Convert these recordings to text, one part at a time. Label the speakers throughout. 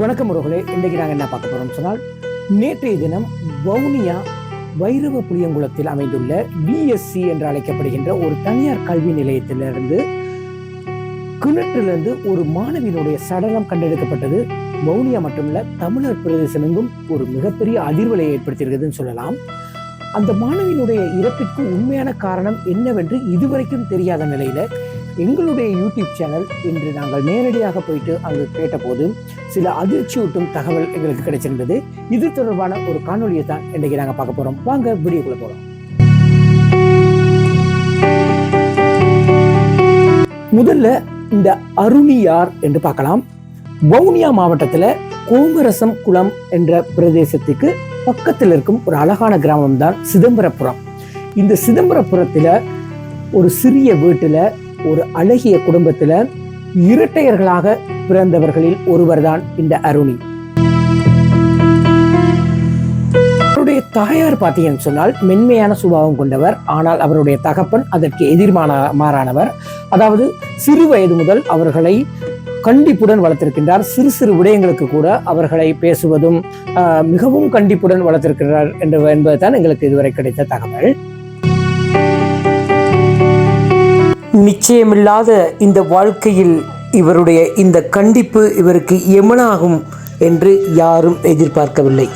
Speaker 1: வணக்கம் உறவுகளே இன்றைக்கு நாங்கள் என்ன பார்க்க போறோம் சொன்னால் நேற்றைய தினம் வவுனியா வைரவ புளியங்குளத்தில் அமைந்துள்ள பிஎஸ்சி என்று அழைக்கப்படுகின்ற ஒரு தனியார் கல்வி நிலையத்திலிருந்து கிணற்றிலிருந்து ஒரு மாணவியினுடைய சடலம் கண்டெடுக்கப்பட்டது. வவுனியா மட்டுமல்ல தமிழர் பிரதேசம் எங்கும் ஒரு மிகப்பெரிய அதிர்வலையை ஏற்படுத்தியிருக்குதுன்னு சொல்லலாம். அந்த மாணவியினுடைய இறப்பிற்கு உண்மையான காரணம் என்னவென்று இதுவரைக்கும் தெரியாத நிலையில எங்களுடைய யூடியூப் சேனல் இன்று நாங்கள் நேரடியாக போயிட்டு அங்கு கேட்டபோது சில அதிர்ச்சியூட்டும் தகவல் எங்களுக்கு கிடைச்சிருந்தது. இது தொடர்பான ஒரு காணொலியை தான் இன்றைக்கு நாங்கள் பார்க்க போகிறோம் வாங்க வீடியோக்குள்ள போகிறோம் முதல்ல இந்த அருணியார் என்று பார்க்கலாம். வவுனியா மாவட்டத்தில் கோமரசம் குளம் என்ற பிரதேசத்துக்கு பக்கத்தில் இருக்கும் ஒரு அழகான கிராமம் தான் சிதம்பரபுரம். இந்த சிதம்பரபுரத்தில் ஒரு சிறிய வீட்டில் ஒரு அழகிய குடும்பத்துல இரட்டையர்களாக பிறந்தவர்களில் ஒருவர்தான் இந்த அருணி. அவருடைய தாயார் பார்த்தீங்கன்னு சொன்னால் மென்மையான சுபாவம் கொண்டவர் ஆனால் அவருடைய தகப்பன் அதற்கு எதிர்மான மாறானவர். அதாவது சிறு வயது முதல் அவர்களை கண்டிப்புடன் வளர்த்திருக்கின்றார். சிறு சிறு விடயங்களுக்கு கூட அவர்களை பேசுவதும் ஆஹ், மிகவும் கண்டிப்புடன் வளர்த்திருக்கிறார் என்று என்பதுதான் எங்களுக்கு இதுவரை கிடைத்த தகவல். நிச்சயமில்லாத இந்த வாழ்க்கையில் இவருடைய இந்த கண்டிப்பு இவருக்கு எமனாகும் என்று யாரும் எதிர்பார்க்கவில்லை.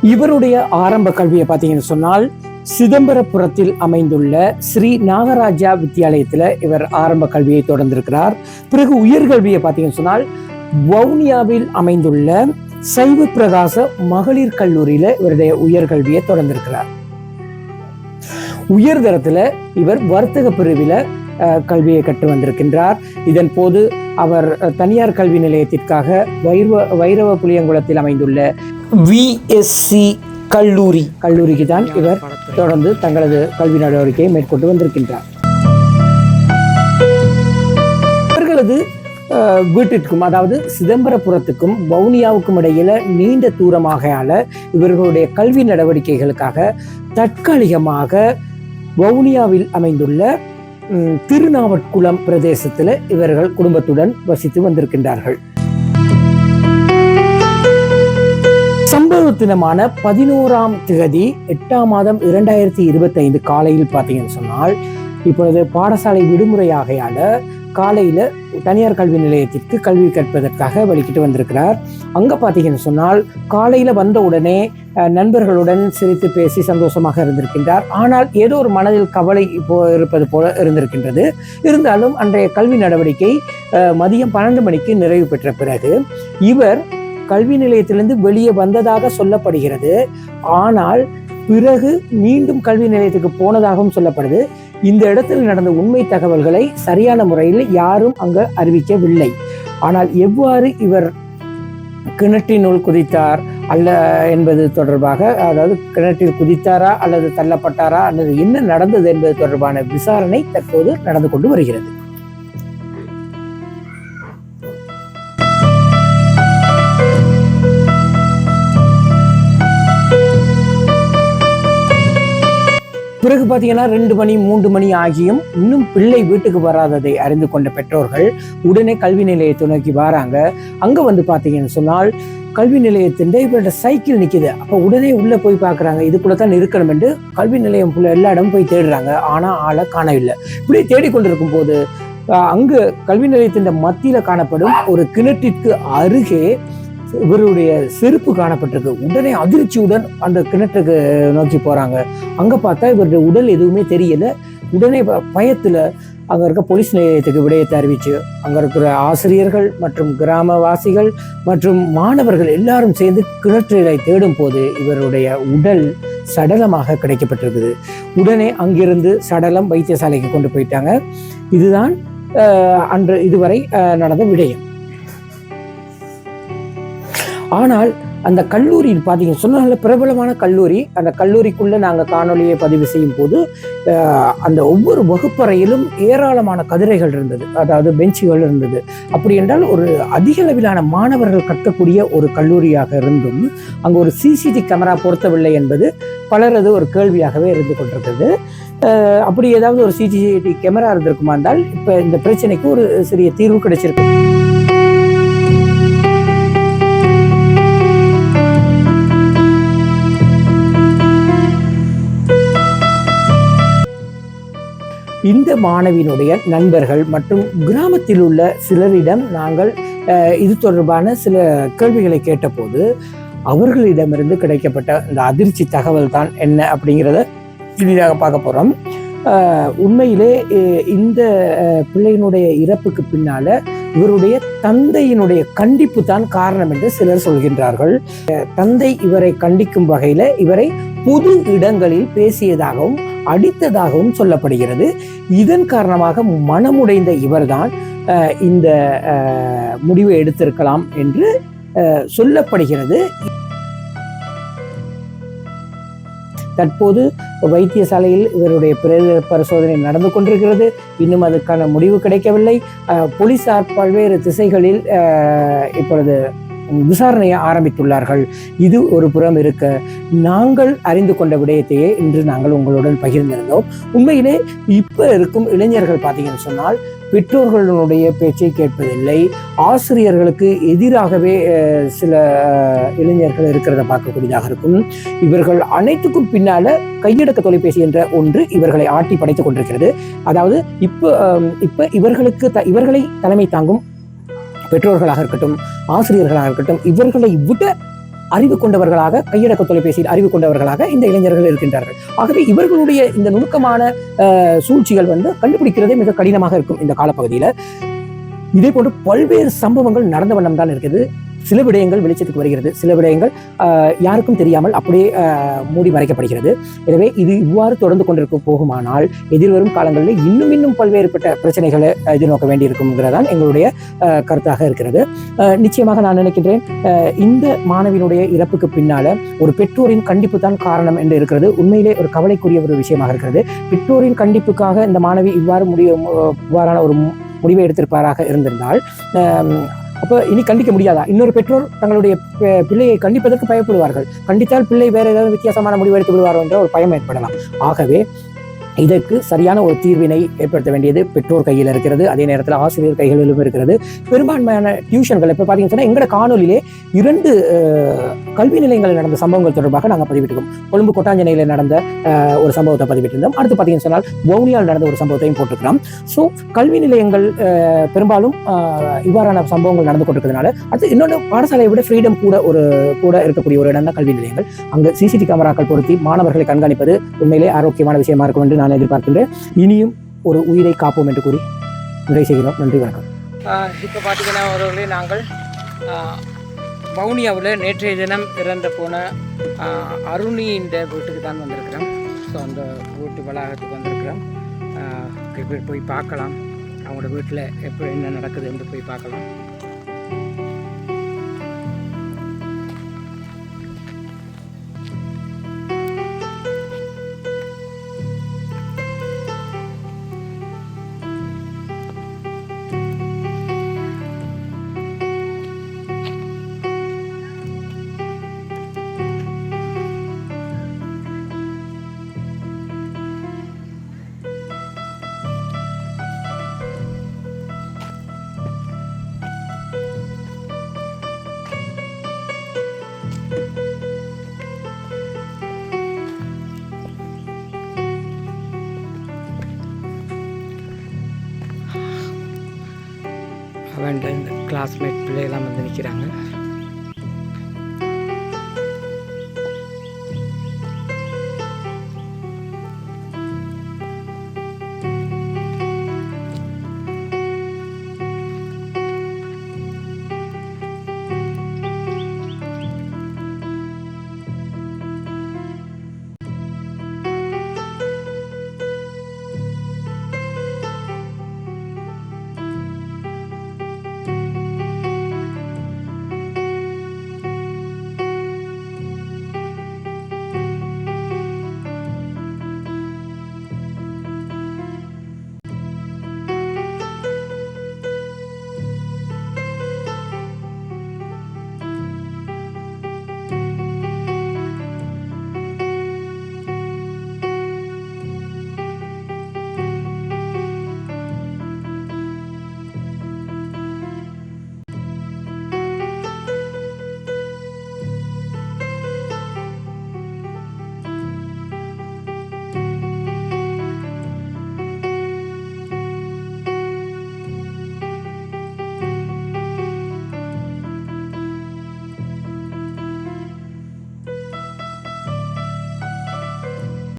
Speaker 1: இவருடைய ஆரம்ப கல்வியை பார்த்தீங்கன்னு சொன்னால் சிதம்பரபுரத்தில் அமைந்துள்ள ஸ்ரீ நாகராஜா வித்தியாலயத்தில் இவர் ஆரம்ப கல்வியை தொடர்ந்திருக்கிறார். பிறகு உயர்கல்வியை பார்த்தீங்கன்னு சொன்னால் வவுனியாவில் அமைந்துள்ள சைவ பிரகாச மகளிர் கல்லூரியில இவருடைய உயர்கல்வியை தொடர்ந்திருக்கிறார். உயர்தரத்துல இவர் வர்த்தக பிரிவில கல்வியை கற்று வந்திருக்கின்றார். இதன் போது அவர் தனியார் கல்வி நிலையத்திற்காக வைரவ வைரவ புளியங்குளத்தில் அமைந்துள்ள விஎஸ்சி கல்லூரி கல்லூரிக்கு தான் இவர் தொடர்ந்து தங்களது கல்வி நடவடிக்கையை மேற்கொண்டு வந்திருக்கின்றார். இவர்களது வீட்டிற்கும் அதாவது சிதம்பரபுரத்துக்கும் வவுனியாவுக்கும் இடையில நீண்ட தூரமாகையால இவர்களுடைய கல்வி நடவடிக்கைகளுக்காக தற்காலிகமாக வவுனியாவில் அமைந்துள்ள திருநாவட்குளம் பிரதேசத்தில் இவர்கள் குடும்பத்துடன் வசித்து வந்திருக்கின்றார்கள். சம்பவ தினமான பதினோராம் திகதி எட்டாம் மாதம் இரண்டாயிரத்தி இருபத்தி ஐந்து காலையில் பார்த்தீங்கன்னு சொன்னால் இப்பொழுது பாடசாலை விடுமுறையாகையால காலையில தனியார் கல்வி நிலையத்திற்கு கல்வி கற்பதற்காக வழிகிட்டு வந்திருக்கிறார். அங்க பார்த்தீங்கன்னு சொன்னால் காலையில வந்த உடனே நண்பர்களுடன் சிரித்து பேசி சந்தோஷமாக இருந்திருக்கின்றார். ஆனால் ஏதோ ஒரு மனதில் கவலை போ இருப்பது போல இருந்திருக்கின்றது. இருந்தாலும் அன்றைய கல்வி நடவடிக்கை மதியம் பன்னெண்டு மணிக்கு நிறைவு பெற்ற பிறகு இவர் கல்வி நிலையத்திலிருந்து வெளியே வந்ததாக சொல்லப்படுகிறது. ஆனால் பிறகு மீண்டும் கல்வி நிலையத்துக்கு போனதாகவும் சொல்லப்படுது. இந்த இடத்தில் நடந்த உண்மை தகவல்களை சரியான முறையில் யாரும் அங்கு அறிவிக்கவில்லை. ஆனால் எவ்வாறு இவர் கிணற்றினுள் குதித்தார் அல்ல என்பது தொடர்பாக அதாவது கிணற்றில் குதித்தாரா அல்லது தள்ளப்பட்டாரா அல்லது என்ன நடந்தது என்பது தொடர்பான விசாரணை தற்போது நடந்து கொண்டு வருகிறது. பார்த்தீங்கன்னா ரெண்டு மணி மூன்று மணி ஆகியும் இன்னும் பிள்ளை வீட்டுக்கு வராததை அறிந்து கொண்ட பெற்றோர்கள் உடனே கல்வி நிலையத்தை நோக்கி வராங்க. அங்கே வந்து பார்த்தீங்கன்னு சொன்னால் கல்வி நிலையத்தின் இவரோட சைக்கிள் நிற்குது அப்போ உடனே உள்ளே போய் பார்க்குறாங்க இதுக்குள்ளே தான் இருக்கணும் என்று கல்வி நிலையம் ஃபுல்லாக எல்லா இடமும் போய் தேடுறாங்க. ஆனால் ஆளை காணவில்லை. இப்படி தேடிக்கொண்டிருக்கும் போது அங்கு கல்வி நிலையத்தின் மத்தியில் காணப்படும் ஒரு கிணற்றிற்கு அருகே இவருடைய செருப்பு காணப்பட்டிருக்கு. உடனே அதிர்ச்சியுடன் அந்த கிணற்றுக்கு நோக்கி போறாங்க. அங்க பார்த்தா இவருடைய உடல் எதுவுமே தெரியல. உடனே ப- பயத்துல அங்க இருக்க போலீஸ் நிலையத்துக்கு விடயத்தை அறிவிச்சு. அங்க இருக்கிற ஆசிரியர்கள் மற்றும் கிராமவாசிகள் மற்றும் மாணவர்கள் எல்லாரும் சேர்ந்து கிணற்றிலை தேடும் போது இவருடைய உடல் சடலமாக கிடைக்கப்பட்டிருக்குது. உடனே அங்கிருந்து சடலம் வைத்தியசாலைக்கு கொண்டு போயிட்டாங்க. இதுதான் அன்று இதுவரை நடந்த விடயம். ஆனால் அந்த கல்லூரி பார்த்தீங்க சொன்னால பிரபலமான கல்லூரி அந்த கல்லூரிக்குள்ளே நாங்கள் காணொலியை பதிவு செய்யும் போது அந்த ஒவ்வொரு வகுப்பறையிலும் ஏராளமான கதிரைகள் இருந்தது. அதாவது பெஞ்சுகள் இருந்தது. அப்படி என்றால் ஒரு அதிக அளவிலான மாணவர்கள் கற்கக்கூடிய ஒரு கல்லூரியாக இருந்தும் அங்கே ஒரு சிசிடி கேமரா பொருத்தவில்லை என்பது பலரது ஒரு கேள்வியாகவே இருந்து கொண்டிருக்கிறது அப்படி ஏதாவது ஒரு சிசிடிவி கேமரா இருந்திருக்குமா இருந்தால் இப்போ இந்த பிரச்சனைக்கு ஒரு சிறிய தீர்வு கிடைச்சிருக்கு இந்த மாணவியினுடைய நண்பர்கள் மற்றும் கிராமத்தில் உள்ள சிலரிடம் நாங்கள் இது தொடர்பான சில கேள்விகளை கேட்டபோது அவர்களிடமிருந்து கிடைக்கப்பட்ட இந்த அதிர்ச்சி தகவல் தான் என்ன அப்படிங்கிறத இனிதாக பார்க்க போகிறோம் உண்மையிலே இந்த பிள்ளையினுடைய இறப்புக்கு பின்னால இவருடைய தந்தையினுடைய கண்டிப்பு தான் காரணம் என்று சிலர் சொல்கின்றார்கள். தந்தை இவரை கண்டிக்கும் வகையில இவரை பொது இடங்களில் பேசியதாகவும் அடித்ததாகவும் சொல்லப்படுகிறது. இதன் காரணமாக மனமுடைந்த இவர்தான் இந்த முடிவை எடுத்திருக்கலாம் என்று சொல்லப்படுகிறது. தற்போது வைத்தியசாலையில் இவருடைய பிரேத பரிசோதனை நடந்து கொண்டிருக்கிறது. இன்னும் அதுக்கான முடிவு கிடைக்கவில்லை. போலீசார் பல்வேறு திசைகளில் அஹ், இப்பொழுது விசாரணையை ஆரம்பித்துள்ளார்கள். இது ஒரு புறம் இருக்க நாங்கள் அறிந்து கொண்ட விடயத்தையே இன்று நாங்கள் உங்களுடன் பகிர்ந்திருந்தோம். உண்மையிலே இப்போ இருக்கும் இளைஞர்கள் பார்த்தீங்கன்னு சொன்னால் பெற்றோர்களுடைய பேச்சை கேட்பதில்லை. ஆசிரியர்களுக்கு எதிராகவே சில இளைஞர்கள் இருக்கிறத பார்க்கக்கூடியதாக இருக்கும். இவர்கள் அனைத்துக்கும் பின்னால கையடக்க தொலைபேசி என்ற ஒன்று இவர்களை ஆட்டி படைத்துக் கொண்டிருக்கிறது. அதாவது இப்போ இப்போ இவர்களுக்கு த இவர்களை தலைமை தாங்கும் பெற்றோர்களாக இருக்கட்டும் ஆசிரியர்களாக இருக்கட்டும் இவர்களை விட அறிவு கொண்டவர்களாக கையடக்க தொலைபேசியில் அறிவு கொண்டவர்களாக இந்த இளைஞர்கள் இருக்கின்றார்கள். ஆகவே இவர்களுடைய இந்த நுணுக்கமான சூழ்ச்சிகள் வந்து கண்டுபிடிக்கிறதே மிக கடினமாக இருக்கும் இந்த காலப்பகுதியில். இதே போன்று பல்வேறு சம்பவங்கள் நடந்த வண்ணம் தான் இருக்குது. சில விடயங்கள் வெளிச்சத்துக்கு வருகிறது. சில விடயங்கள் யாருக்கும் தெரியாமல் அப்படியே மூடி மறைக்கப்படுகிறது. எனவே இது இவ்வாறு தொடர்ந்து கொண்டிருக்க போகுமானால் எதிர்வரும் காலங்களில் இன்னும் இன்னும் பல்வேறுபட்ட பிரச்சனைகளை எதிர்நோக்க வேண்டியிருக்குங்கிறதான் எங்களுடைய கருத்தாக இருக்கிறது. நிச்சயமாக நான் நினைக்கின்றேன் இந்த மாணவியினுடைய இறப்புக்கு பின்னால ஒரு பெற்றோரின் கண்டிப்பு தான் காரணம் என்று இருக்கிறது. உண்மையிலே ஒரு கவலைக்குரிய ஒரு விஷயமாக இருக்கிறது. பெற்றோரின் கண்டிப்புக்காக இந்த மாணவி இவ்வாறு முடிய இவ்வாறான ஒரு முடிவை எடுத்திருப்பாராக இருந்திருந்தால் அப்போ இனி கண்டிக்க முடியாதா? இன்னொரு பெற்றோர் தங்களுடைய பிள்ளையை கண்டிப்பதற்கு பயப்படுவார்கள். கண்டித்தால் பிள்ளை வேற ஏதாவது வித்தியாசமான முடிவு எடுத்து விடுவாரோ என்ற ஒரு பயம் ஏற்படலாம். ஆகவே இதற்கு சரியான ஒரு தீர்வினை ஏற்படுத்த வேண்டியது பெற்றோர் கையில் இருக்கிறது. அதே நேரத்தில் ஆசிரியர் கைகளிலும் இருக்கிறது. பெரும்பான்மையான டியூஷன்கள் இப்போ பார்த்தீங்கன்னு எங்களோட காணொலியிலே இரண்டு கல்வி நிலையங்களில் நடந்த சம்பவங்கள் தொடர்பாக நாங்கள் பதிவிட்டிருக்கோம். கொழும்பு கொட்டாஞ்சனையில் நடந்த ஒரு சம்பவத்தை பதிவிட்டிருந்தோம். அடுத்து பார்த்தீங்கன்னு சொன்னால் வவுனியால் நடந்த ஒரு சம்பவத்தையும் போட்டிருக்கிறோம். ஸோ கல்வி நிலையங்கள் பெரும்பாலும் இவ்வாறான சம்பவங்கள் நடந்து கொண்டிருக்கிறதுனால அடுத்து இன்னொன்று பாடசாலையை விட ஃப்ரீடம் கூட ஒரு கூட இருக்கக்கூடிய ஒரு இடம் தான் கல்வி நிலையங்கள். அங்கு சிசிடி கேமராக்கள் பொருத்தி மாணவர்களை கண்காணிப்பது உண்மையிலே ஆரோக்கியமான விஷயமா இருக்கும் என்று நான் எதிர்பார்க்கின்றேன் இனியும் ஒரு உயிரை காப்போம் என்று கூறி நிறைவு செய்கிறோம். நன்றி வணக்கம். இப்போ பார்த்தீங்கன்னா ஒருவர்களே நாங்கள் வவுனியாவில் நேற்றைய தினம் இறந்த போன அருணி இந்த வீட்டுக்கு தான் வந்திருக்கிறோம். ஸோ அந்த வீட்டு வளாகத்துக்கு வந்திருக்கிறோம். போய் போய் பார்க்கலாம். அவங்களோட வீட்டில் எப்படி என்ன நடக்குது என்று போய் பார்க்கலாம். கிளாஸ்மேட் பிள்ளைகள்லாம் வந்து நிற்கிறாங்க